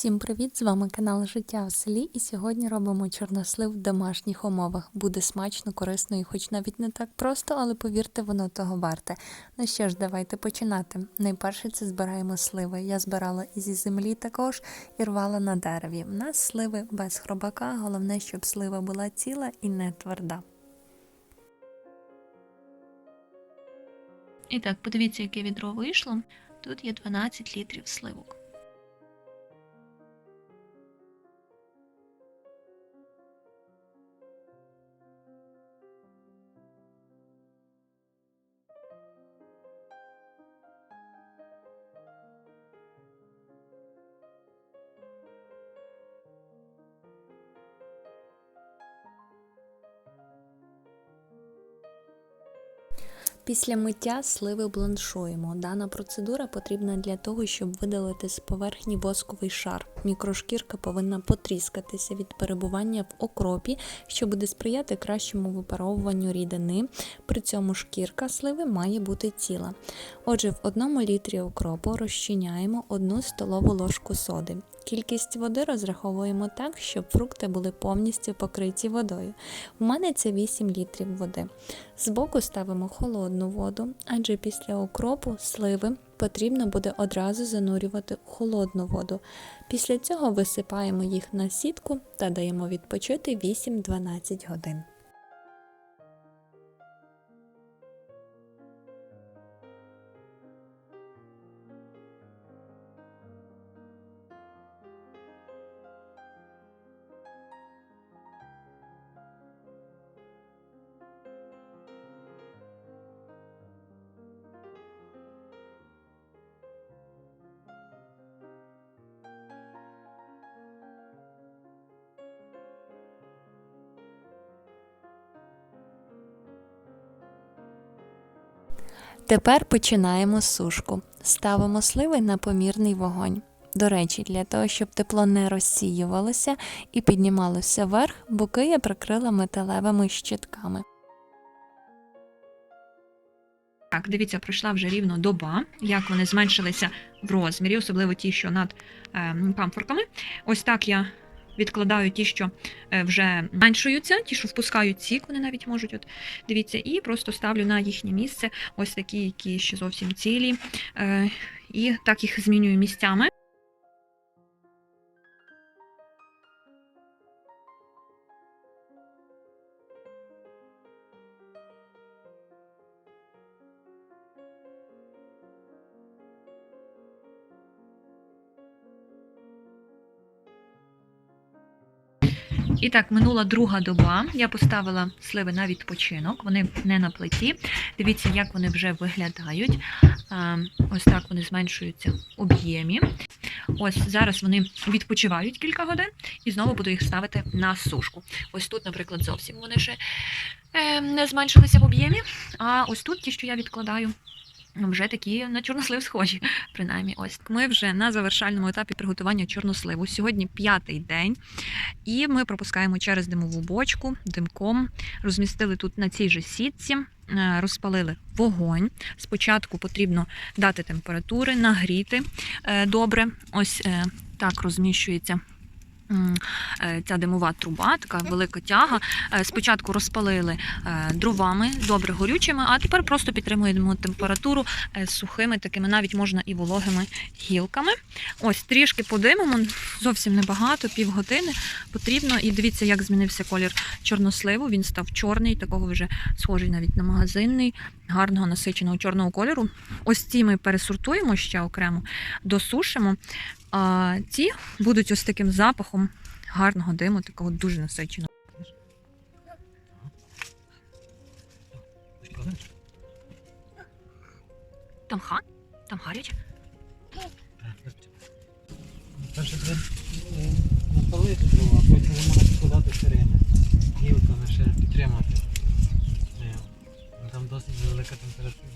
Всім привіт! З вами канал Життя в селі. І сьогодні робимо чорнослив в домашніх умовах. Буде смачно, корисно і хоч навіть не так просто, але повірте, воно того варте. Ну що ж, давайте починати. Найперше це збираємо сливи. Я збирала і зі землі також і рвала на дереві. У нас сливи без хробака, головне, щоб слива була ціла і не тверда. І так, подивіться, яке відро вийшло. Тут є 12 літрів сливок. Після миття сливи бланшуємо. Дана процедура потрібна для того, щоб видалити з поверхні восковий шар. Мікрошкірка повинна потріскатися від перебування в окропі, що буде сприяти кращому випаровуванню рідини. При цьому шкірка сливи має бути ціла. Отже, в одному літрі окропу розчиняємо одну столову ложку соди. Кількість води розраховуємо так, щоб фрукти були повністю покриті водою. У мене це 8 літрів води. Збоку ставимо холодну воду, адже після окропу сливи потрібно буде одразу занурювати у холодну воду. Після цього висипаємо їх на сітку та даємо відпочити 8-12 годин. Тепер починаємо сушку. Ставимо сливи на помірний вогонь. До речі, для того, щоб тепло не розсіювалося і піднімалося вверх, боки я прикрила металевими щитками. Так, дивіться, пройшла вже рівно доба, як вони зменшилися в розмірі, особливо ті, що над е, памфорками. Ось так я відкладаю ті, що е, вже меншуються, ті, що впускають сік, вони навіть можуть. От дивіться, і просто ставлю на їхнє місце ось такі, які ще зовсім цілі. Е, і так їх змінюю місцями. І так, минула друга доба. Я поставила сливи на відпочинок. Вони не на плиті. Дивіться, як вони вже виглядають. Ось так вони зменшуються в об'ємі. Ось зараз вони відпочивають кілька годин і знову буду їх ставити на сушку. Ось тут, наприклад, зовсім вони ще е, не зменшилися в об'ємі. А ось тут ті, що я відкладаю. Вже такі на чорнослив схожі, принаймні, ось ми вже на завершальному етапі приготування чорносливу. Сьогодні п'ятий день, і ми пропускаємо через димову бочку димком. Розмістили тут на цій же сітці, е, розпалили вогонь. Спочатку потрібно дати температури, нагріти е, добре. Ось е, так розміщується. Е, Ця димова труба, така велика тяга. Е, Спочатку розпалили е, дровами, добре горючими, а тепер просто підтримуємо температуру сухими, такими навіть можна і вологими гілками. Ось трішки подимимо, зовсім небагато, півгодини потрібно. І дивіться, як змінився колір чорносливу. Він став чорний, такого вже схожий навіть на магазинний, гарного насиченого чорного кольору. Ось ці ми пересортуємо ще окремо, досушимо. А ці будуть ось таким запахом гарного диму, такого дуже насиченого. Там ха? Там гаряче? Перше треба е, напалити а потім вже можна складати сирени. Гілками ще підтримати. Е, Там досить велика температура.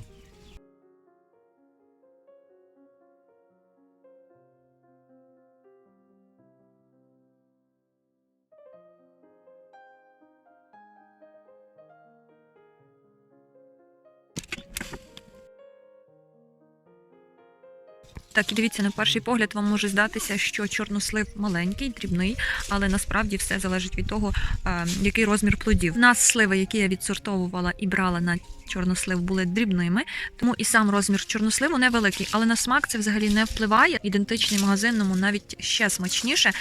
Так, і дивіться, на перший погляд вам може здатися, що чорнослив маленький, дрібний, але насправді все залежить від того, е, який розмір плодів. У нас сливи, які я відсортовувала і брала на чорнослив, були дрібними, тому і сам розмір чорносливу невеликий, але на смак це взагалі не впливає. Ідентичний магазинному навіть ще смачніше,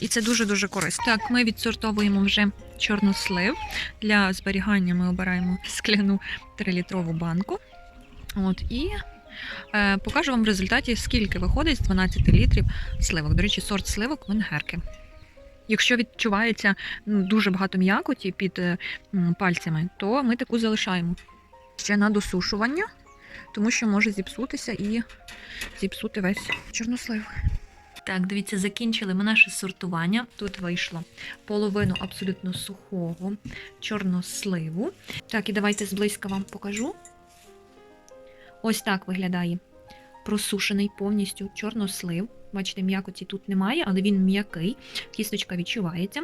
і це дуже дуже корисно. Так, ми відсортовуємо вже чорнослив. Для зберігання ми обираємо скляну 3-літрову банку. От і покажу вам в результаті, скільки виходить з 12 літрів сливок. До речі, сорт сливок венгерки. Якщо відчувається ну, дуже багато м'якоті під е, пальцями, то ми таку залишаємо ще на досушування, тому що може зіпсутися і зіпсути весь чорнослив. Так, дивіться, закінчили ми наше сортування. Тут вийшло половину абсолютно сухого чорносливу. Так, і давайте зблизька вам покажу. Ось так виглядає просушений повністю чорнослив. Бачите, м'якоті тут немає, але він м'який, кісточка відчувається.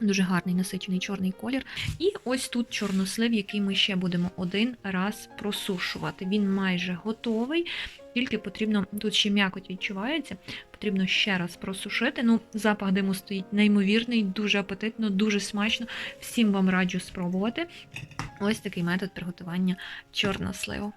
Дуже гарний насичений чорний колір. І ось тут чорнослив, який ми ще будемо один раз просушувати. Він майже готовий, тільки потрібно, тут ще м'якоть відчувається, потрібно ще раз просушити. Ну, запах диму стоїть неймовірний, дуже апетитно, дуже смачно. Всім вам раджу спробувати. Ось такий метод приготування чорносливу.